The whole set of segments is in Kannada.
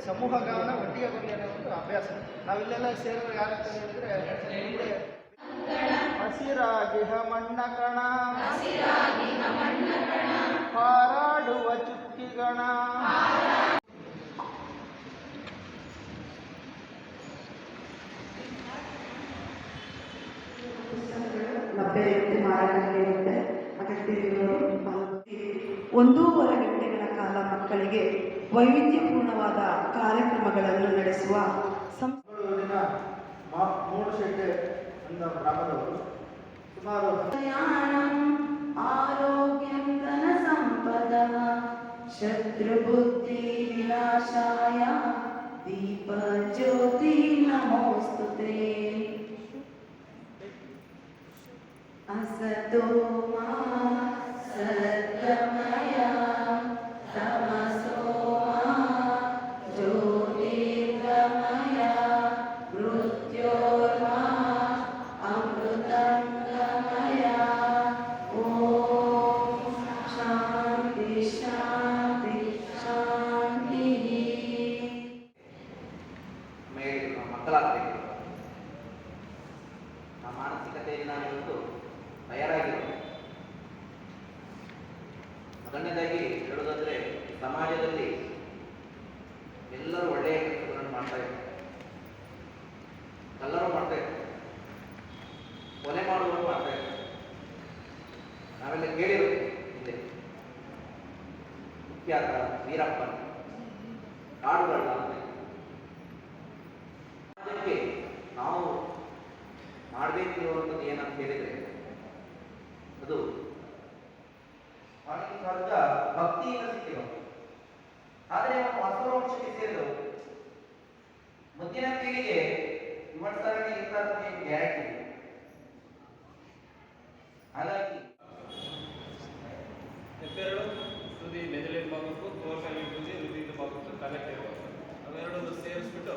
ಸಮೂಹ ಗಾನ ಒಟ್ಟಿಗೆ ಬರಲಿ ಅನ್ನೋ ಒಂದು ಅಭ್ಯಾಸ. ನಾವಿಲ್ಲೆಲ್ಲ ಸೇರಿದ್ರೆ ಯಾರಂತಂದ್ರೆ ಹೇಳಿದ್ರೆ ಮುಂದೆ ಹಸಿರಾಗಿ ಮಣ್ಣ ಕಣ. ಹಾರಾಡುವ ಚುಕ್ಕಿಗಣ. ಇರುತ್ತೆ. ಒಂದೂವರೆ ಗಂಟೆಗಳ ಕಾಲ ಮಕ್ಕಳಿಗೆ ವೈವಿಧ್ಯಪೂರ್ಣವಾದ ಕಾರ್ಯಕ್ರಮಗಳನ್ನು ನಡೆಸುವ ಸಂ ಮೂರು ಶೆಟ್ಟೆ ಅನ್ನೋ ಗ್ರಾಮದವರು ಸುಮಾರು ಆರೋಗ್ಯಂ ಧನ ಸಂಪದ ಶತ್ರುಬುದ್ಧಿ ವಿನಾಶಾಯ ದೀಪ ಜ್ಯೋತಿ ನಮೋಸ್ತುತೆ. ಅಸತೋ ಮಾ ಸದ್ಗಮಯ ತಮಸೋ ಸಮಾಜದಲ್ಲಿ ಎಲ್ಲರೂ ಒಳ್ಳೆಯ ಕೆಲಸಗಳನ್ನು ಮಾಡ್ತಾ ಇದ್ದಾರೆ. ಎಲ್ಲರೂ ಮಾಡ್ತಾ ಇದ್ದಾರೆ. ಕೊಲೆ ಮಾಡುವವರು ಮಾಡ್ತಾ ಇದ್ದಾರೆ. ನಾವೆಲ್ಲ ಕೇಳಿರೋದು ಹಿಂದೆ. ಕುಖ್ಯಾತ ವೀರಪ್ಪ ಕಾಡುಗಳ್ಳ ಅಂತ. ಅದಕ್ಕೆ ನಾವು ಮಾಡಬೇಕಿರುವಂಥದ್ದು ಏನಂತ ಹೇಳಿದರೆ ಅದು ಮುಂದಿನ ಪೀಳಿಗೆ ಇವನ್ ತರನೇ ಗ್ಯಾರಂಟಿ. ಹಾಗಾಗಿ ಹೆಸರು ತುದಿ, ಮೆದುಳಿನ ಭಾಗಕ್ಕೂ ತೋರ್ಸಲ್ಲಿ ತುದಿ ಹೃದಯದ ಭಾಗಕ್ಕೂ ಇರಬೇಕು ಅವೆರಡನ್ನು ಸೇರಿಸ್ಬಿಟ್ಟು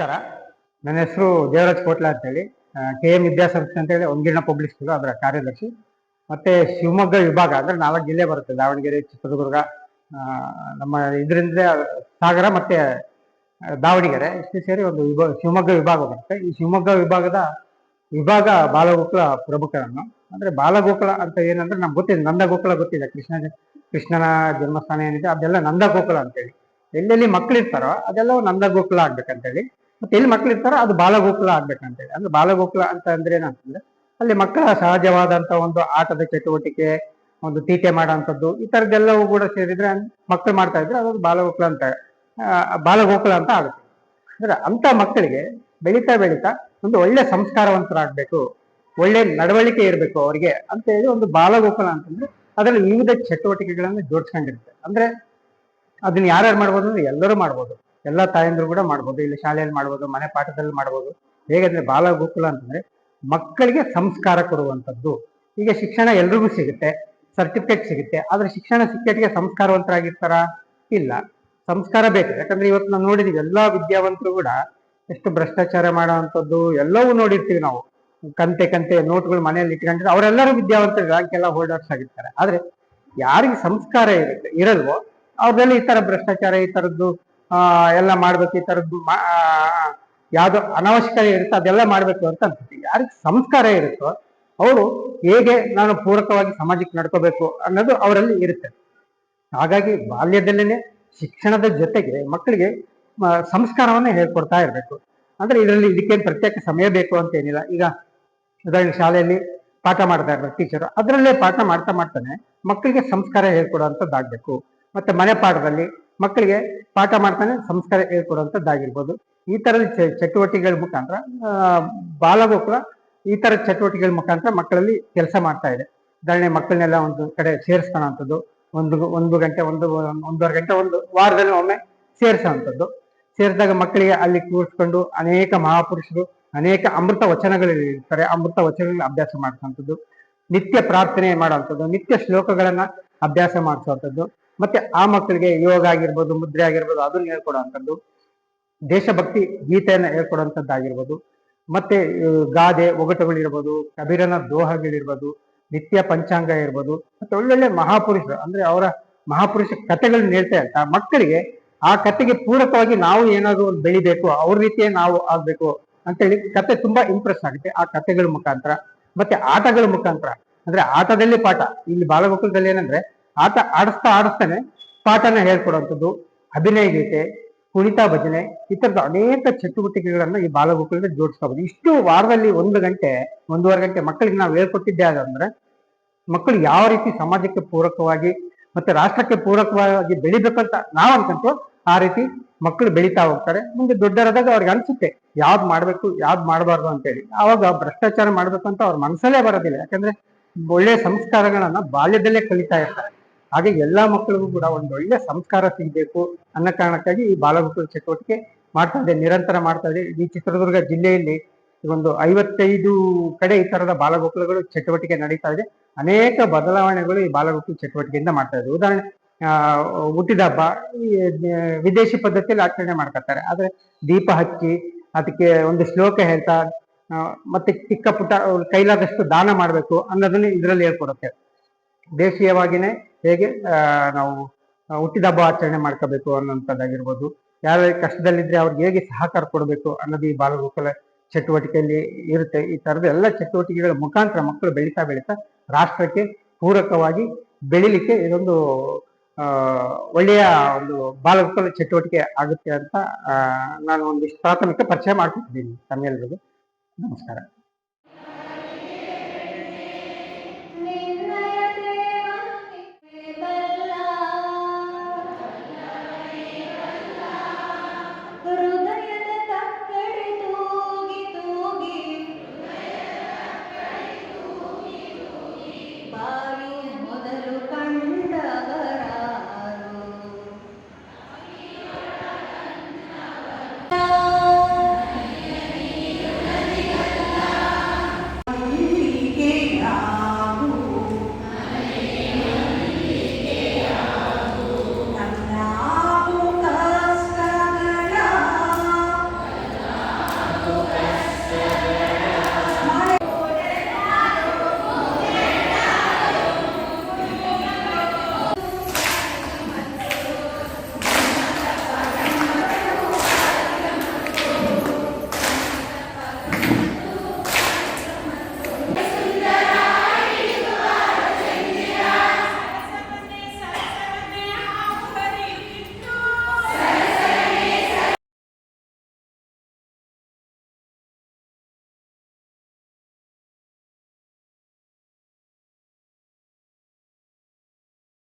ನಮಸ್ಕಾರ. ನನ್ನ ಹೆಸರು ದೇವರಾಜ್ ಕೋಟ್ಲ ಅಂತೇಳಿ. ಕೆ ಎಂ ವಿದ್ಯಾಸಂಸ್ಥೆ ಅಂತೇಳಿ ಒಂದಿನ ಪಬ್ಲಿಕ್ ಸ್ಕೂಲ್ ಅದರ ಕಾರ್ಯದರ್ಶಿ. ಮತ್ತೆ ಶಿವಮೊಗ್ಗ ವಿಭಾಗ ಅಂದ್ರೆ ನಾಲ್ಕು ಜಿಲ್ಲೆ ಬರುತ್ತೆ. ದಾವಣಗೆರೆ, ಚಿತ್ರದುರ್ಗ ನಮ್ಮ ಇದರಿಂದ ಸಾಗರ ಮತ್ತೆ ದಾವಣಗೆರೆ ಇಷ್ಟು ಸೇರಿ ಒಂದು ವಿಭಾಗ ಶಿವಮೊಗ್ಗ ವಿಭಾಗ ಬರುತ್ತೆ. ಈ ಶಿವಮೊಗ್ಗ ವಿಭಾಗದ ವಿಭಾಗ ಬಾಲಗೋಕುಲ ಪ್ರಮುಖರನ್ನು. ಅಂದ್ರೆ ಬಾಲಗೋಕುಲ ಅಂತ ಏನಂದ್ರೆ ನಮ್ಗೆ ಗೊತ್ತಿದೆ ನಂದ ಗೋಕುಲ ಗೊತ್ತಿದೆ ಕೃಷ್ಣ ಕೃಷ್ಣನ ಜನ್ಮಸ್ಥಾನ ಏನಿದೆ ಅದೆಲ್ಲ ನಂದ ಗೋಕುಲ ಅಂತೇಳಿ. ಎಲ್ಲೆಲ್ಲಿ ಮಕ್ಕಳು ಇರ್ತಾರೋ ಅದೆಲ್ಲವೂ ನಂದ ಗೋಕುಲ ಆಗ್ಬೇಕಂತೇಳಿ ಮತ್ತೆ ಎಲ್ಲಿ ಮಕ್ಳು ಇರ್ತಾರೋ ಅದು ಬಾಲಗೋಕುಲ ಆಗ್ಬೇಕಂತೇಳಿ ಅಂದ್ರೆ ಬಾಲಗೋಕುಲ ಅಂತ ಅಂದ್ರೆ ಏನಂತಂದ್ರೆ ಅಲ್ಲಿ ಮಕ್ಕಳ ಸಹಜವಾದಂತ ಒಂದು ಆಟದ ಚಟುವಟಿಕೆ, ಒಂದು ತೀಟೆ ಮಾಡೋಂಥದ್ದು ಈ ಥರದ್ದೆಲ್ಲವೂ ಕೂಡ ಸೇರಿದ್ರೆ ಮಕ್ಕಳು ಮಾಡ್ತಾ ಇದ್ರೆ ಅದೊಂದು ಬಾಲಗೋಕುಲ ಅಂತ ಬಾಲಗೋಕುಲ ಅಂತ ಆಗುತ್ತೆ. ಅಂದ್ರೆ ಅಂತ ಮಕ್ಕಳಿಗೆ ಬೆಳೀತಾ ಬೆಳೀತಾ ಒಂದು ಒಳ್ಳೆ ಸಂಸ್ಕಾರವಂತರಾಗಬೇಕು, ಒಳ್ಳೆ ನಡವಳಿಕೆ ಇರಬೇಕು ಅವರಿಗೆ ಅಂತ ಹೇಳಿ ಒಂದು ಬಾಲಗೋಕುಲ ಅಂತಂದ್ರೆ ಅದರಲ್ಲಿ ವಿವಿಧ ಚಟುವಟಿಕೆಗಳನ್ನು ಜೋಡಿಸ್ಕೊಂಡಿರುತ್ತೆ ಅಂದ್ರೆ ಅದನ್ನ ಯಾರ್ಯಾರು ಮಾಡ್ಬೋದು ಅಂದ್ರೆ ಎಲ್ಲರೂ ಮಾಡ್ಬೋದು. ಎಲ್ಲ ತಾಯಂದ್ರು ಕೂಡ ಮಾಡ್ಬೋದು. ಇಲ್ಲಿ ಶಾಲೆಯಲ್ಲಿ ಮಾಡ್ಬೋದು, ಮನೆ ಪಾಠದಲ್ಲಿ ಮಾಡ್ಬೋದು. ಹೇಗಂದ್ರೆ ಬಾಲ ಬಾಲಗೋಕುಲ ಅಂತಂದ್ರೆ ಮಕ್ಕಳಿಗೆ ಸಂಸ್ಕಾರ ಕೊಡುವಂಥದ್ದು. ಈಗ ಶಿಕ್ಷಣ ಎಲ್ರಿಗೂ ಸಿಗುತ್ತೆ ಸರ್ಟಿಫಿಕೇಟ್ ಸಿಗುತ್ತೆ. ಆದ್ರೆ ಶಿಕ್ಷಣ ಸಿಕ್ಕಟ್ಟಿಗೆ ಸಂಸ್ಕಾರವಂತರಾಗಿರ್ತಾರ? ಇಲ್ಲ. ಸಂಸ್ಕಾರ ಬೇಕು. ಯಾಕಂದ್ರೆ ಇವತ್ತು ನಾವು ನೋಡಿದೀವಿ, ಎಲ್ಲಾ ವಿದ್ಯಾವಂತರು ಕೂಡ ಎಷ್ಟು ಭ್ರಷ್ಟಾಚಾರ ಮಾಡುವಂಥದ್ದು ಎಲ್ಲವೂ ನೋಡಿರ್ತೀವಿ ನಾವು. ಕಂತೆ ಕಂತೆ, ನೋಟ್ಗಳು ಮನೆಯಲ್ಲಿ ಇಟ್ಕೊಂಡಿದ್ರೆ ಅವರೆಲ್ಲರೂ ವಿದ್ಯಾವಂತರು ರ್ಯಾಂಕ್ ಎಲ್ಲ ಹೋಲ್ಡರ್ಸ್ ಆಗಿರ್ತಾರೆ. ಆದ್ರೆ ಯಾರಿಗೆ ಸಂಸ್ಕಾರ ಇರುತ್ತೆ, ಇರಲ್ವೋ ಅವ್ರದಲ್ಲಿ ಈ ತರ ಭ್ರಷ್ಟಾಚಾರ, ಈ ತರದ್ದು ಎಲ್ಲ ಮಾಡ್ಬೇಕು ಈ ತರದ್ದು ಯಾವ್ದೋ ಅನವಶ್ಯಕ ಇರುತ್ತೆ, ಅದೆಲ್ಲ ಮಾಡ್ಬೇಕು ಅಂತ ಅನ್ಸುತ್ತೆ ಯಾರಿಗೆ ಸಂಸ್ಕಾರ ಇರುತ್ತೋ, ಅವರು ಹೇಗೆ ನಾನು ಪೂರಕವಾಗಿ ಸಮಾಜಕ್ಕೆ ನಡ್ಕೋಬೇಕು ಅನ್ನೋದು ಅವರಲ್ಲಿ ಇರುತ್ತೆ. ಹಾಗಾಗಿ ಬಾಲ್ಯದಲ್ಲೇ ಶಿಕ್ಷಣದ ಜೊತೆಗೆ ಮಕ್ಕಳಿಗೆ ಸಂಸ್ಕಾರವನ್ನೇ ಹೇಳ್ಕೊಡ್ತಾ ಇರಬೇಕು. ಅಂದ್ರೆ ಇದರಲ್ಲಿ ಇದಕ್ಕೇನು ಪ್ರತ್ಯೇಕ ಸಮಯ ಬೇಕು ಅಂತ ಏನಿಲ್ಲ. ಈಗ ಉದಾಹರಣೆ ಶಾಲೆಯಲ್ಲಿ ಪಾಠ ಮಾಡ್ತಾ ಇರ್ಬೇಕು ಟೀಚರ್ ಅದರಲ್ಲೇ ಪಾಠ ಮಾಡ್ತಾ ಮಾಡ್ತಾನೆ ಮಕ್ಕಳಿಗೆ ಸಂಸ್ಕಾರ ಹೇಳ್ಕೊಡುವಂಥದ್ದಾಗಬೇಕು ಮತ್ತೆ ಮನೆ ಪಾಠದಲ್ಲಿ ಮಕ್ಕಳಿಗೆ ಪಾಠ ಮಾಡ್ತಾನೆ, ಸಂಸ್ಕಾರ ಹೇಳ್ಕೊಡುವಂಥದ್ದಾಗಿರ್ಬೋದು. ಈ ಥರದ ಚಟುವಟಿಕೆಗಳ ಮುಖಾಂತರ ಬಾಲಗೋಕುಲ ಈ ಥರ ಚಟುವಟಿಕೆಗಳ ಮುಖಾಂತರ ಮಕ್ಕಳಲ್ಲಿ ಕೆಲಸ ಮಾಡ್ತಾ ಇದೆ. ಉದಾಹರಣೆ, ಮಕ್ಕಳನ್ನೆಲ್ಲ ಒಂದು ಕಡೆ ಸೇರಿಸ್ಕೊಳ್ಳೋಂಥದ್ದು ಒಂದು ಒಂದು ಗಂಟೆ, ಒಂದು, ಒಂದೂವರೆ ಗಂಟೆ, ಒಂದು ವಾರದಲ್ಲಿ ಒಮ್ಮೆ ಸೇರಿಸೋವಂಥದ್ದು. ಸೇರಿದಾಗ ಮಕ್ಕಳಿಗೆ ಅಲ್ಲಿ ಕೂರಿಸ್ಕೊಂಡು ಅನೇಕ ಮಹಾಪುರುಷರು, ಅನೇಕ ಅಮೃತ ವಚನಗಳು ಇರ್ತಾರೆ. ಅಮೃತ ವಚನಗಳನ್ನ ಅಭ್ಯಾಸ ಮಾಡಿಸುವಂಥದ್ದು. ನಿತ್ಯ ಪ್ರಾರ್ಥನೆ ಮಾಡುವಂಥದ್ದು. ನಿತ್ಯ ಶ್ಲೋಕಗಳನ್ನ ಅಭ್ಯಾಸ ಮಾಡಿಸುವಂಥದ್ದು. ಮತ್ತೆ ಆ ಮಕ್ಕಳಿಗೆ ಯೋಗ ಆಗಿರ್ಬೋದು, ಮುದ್ರೆ ಆಗಿರ್ಬೋದು, ಅದನ್ನ ಹೇಳ್ಕೊಡುವಂಥದ್ದು. ದೇಶಭಕ್ತಿ ಗೀತೆಯನ್ನ ಹೇಳ್ಕೊಡುವಂಥದ್ದಾಗಿರ್ಬೋದು. ಮತ್ತೆ ಗಾದೆ, ಒಗಟುಗಳಿರ್ಬೋದು, ಕಬೀರನ ದೋಹಗಳಿರ್ಬೋದು, ನಿತ್ಯ ಪಂಚಾಂಗ ಇರ್ಬೋದು. ಮತ್ತೆ ಒಳ್ಳೊಳ್ಳೆ ಮಹಾಪುರುಷರು, ಅಂದ್ರೆ ಅವರ ಮಹಾಪುರುಷ ಕಥೆಗಳನ್ನ ಹೇಳ್ತಾ ಇರ್ತಾ ಮಕ್ಕಳಿಗೆ ಆ ಕಥೆಗೆ ಪೂರಕವಾಗಿ ನಾವು ಏನಾದ್ರು ಒಂದು ಬೆಳಿಬೇಕು, ಅವ್ರ ರೀತಿಯೇ ನಾವು ಆಗ್ಬೇಕು ಅಂತೇಳಿ ಕತೆ ತುಂಬಾ ಇಂಪ್ರೆಸ್ ಆಗುತ್ತೆ ಆ ಕಥೆಗಳ ಮುಖಾಂತರ. ಮತ್ತೆ ಆಟಗಳ ಮುಖಾಂತರ. ಅಂದ್ರೆ ಆಟದಲ್ಲಿ ಪಾಠ. ಇಲ್ಲಿ ಬಾಲಗೋಕುಲದಲ್ಲಿ ಏನಂದ್ರೆ ಆಟ ಆಡಿಸ್ತಾ ಆಡಿಸ್ತಾನೆ ಪಾಠನ ಹೇಳ್ಕೊಡುವಂಥದ್ದು ಅಭಿನಯ ಗೀತೆ, ಕುಣಿತ ಭಜನೆ, ಈ ಥರದ ಅನೇಕ ಚಟುವಟಿಕೆಗಳನ್ನು ಈ ಬಾಲಗೋಕುಲದಲ್ಲಿ ಜೋಡಿಸ್ಕೋಬೋದು ಇಷ್ಟು ವಾರದಲ್ಲಿ ಒಂದು ಗಂಟೆ, ಒಂದೂವರೆ ಗಂಟೆ ಮಕ್ಕಳಿಗೆ ನಾವು ಹೇಳ್ಕೊಟ್ಟಿದ್ದೆ ಅದಂದ್ರೆ ಮಕ್ಕಳು ಯಾವ ರೀತಿ ಸಮಾಜಕ್ಕೆ ಪೂರಕವಾಗಿ ಮತ್ತೆ ರಾಷ್ಟ್ರಕ್ಕೆ ಪೂರಕವಾಗಿ ಬೆಳಿಬೇಕಂತ ನಾವು ಅನ್ಕೊಂತೀವೋ, ಆ ರೀತಿ ಮಕ್ಕಳು ಬೆಳೀತಾ ಹೋಗ್ತಾರೆ. ಮುಂದೆ ದೊಡ್ಡರಾದಾಗ ಅವ್ರಿಗೆ ಅನ್ಸುತ್ತೆ, ಯಾವ್ದು ಮಾಡಬೇಕು, ಯಾವ್ದು ಮಾಡಬಾರ್ದು ಅಂತೇಳಿ. ಆವಾಗ ಭ್ರಷ್ಟಾಚಾರ ಮಾಡ್ಬೇಕಂತ ಅವ್ರ ಮನಸ್ಸಲ್ಲೇ ಬರೋದಿಲ್ಲ. ಯಾಕಂದ್ರೆ ಒಳ್ಳೆಯ ಸಂಸ್ಕಾರಗಳನ್ನ ಬಾಲ್ಯದಲ್ಲೇ ಕಲಿತಾ ಇರ್ತಾರೆ. ಹಾಗೆ ಎಲ್ಲಾ ಮಕ್ಕಳಿಗೂ ಕೂಡ ಒಂದು ಒಳ್ಳೆ ಸಂಸ್ಕಾರ ಸಿಗಬೇಕು ಅನ್ನೋ ಕಾರಣಕ್ಕಾಗಿ ಈ ಬಾಲಮಕ್ಕಳ ಚಟುವಟಿಕೆ ಮಾಡ್ತಾ ಇದೆ ನಿರಂತರ ಮಾಡ್ತಾ ಇದೆ ಈ ಚಿತ್ರದುರ್ಗ ಜಿಲ್ಲೆಯಲ್ಲಿ ಒಂದು ಐವತ್ತೈದು ಕಡೆ ಈ ತರದ ಬಾಲಗೋಕುಲಗಳು ಚಟುವಟಿಕೆ ನಡೀತಾ ಇದೆ. ಅನೇಕ ಬದಲಾವಣೆಗಳು ಈ ಬಾಲಗೋಕುಲ ಚಟುವಟಿಕೆಯಿಂದ ಮಾಡ್ತಾ ಇದೆ. ಉದಾಹರಣೆ ಹುಟ್ಟಿದ ಹಬ್ಬ ವಿದೇಶಿ ಪದ್ಧತಿಯಲ್ಲಿ ಆಚರಣೆ ಮಾಡ್ಕೊತಾರೆ ಆದ್ರೆ ದೀಪ ಹಚ್ಚಿ, ಅದಕ್ಕೆ ಒಂದು ಶ್ಲೋಕ ಹೇಳ್ತಾ ಮತ್ತೆ ಚಿಕ್ಕ ಪುಟ್ಟ ಕೈಲಾದಷ್ಟು ದಾನ ಮಾಡಬೇಕು ಅನ್ನೋದನ್ನ ಇದರಲ್ಲಿ ಹೇಳ್ಕೊಡುತ್ತೆ. ದೇಶೀಯವಾಗಿನೇ ಹೇಗೆ ನಾವು ಹುಟ್ಟಿದ ಹಬ್ಬ ಆಚರಣೆ ಮಾಡ್ಕೋಬೇಕು ಅನ್ನೋಂಥದ್ದಾಗಿರ್ಬೋದು ಯಾರು ಕಷ್ಟದಲ್ಲಿದ್ರೆ ಅವ್ರಿಗೆ ಹೇಗೆ ಸಹಕಾರ ಕೊಡಬೇಕು ಅನ್ನೋದು ಈ ಬಾಲಗೋಕುಲ ಚಟುವಟಿಕೆಯಲ್ಲಿ ಇರುತ್ತೆ. ಈ ತರದ ಎಲ್ಲ ಚಟುವಟಿಕೆಗಳ ಮುಖಾಂತರ ಮಕ್ಕಳು ಬೆಳೀತಾ ಬೆಳೀತಾ ರಾಷ್ಟ್ರಕ್ಕೆ ಪೂರಕವಾಗಿ ಬೆಳಿಲಿಕ್ಕೆ ಇದೊಂದು ಒಳ್ಳೆಯ ಒಂದು ಬಾಲಗೋಕುಲ ಚಟುವಟಿಕೆ ಆಗುತ್ತೆ ಅಂತ ನಾನು ಒಂದಿಷ್ಟು ಪ್ರಾಥಮಿಕ ಪರಿಚಯ ಮಾಡ್ಕೊತಿದ್ದೀನಿ ತಮ್ಮೆಲ್ಲರಿಗೂ ನಮಸ್ಕಾರ.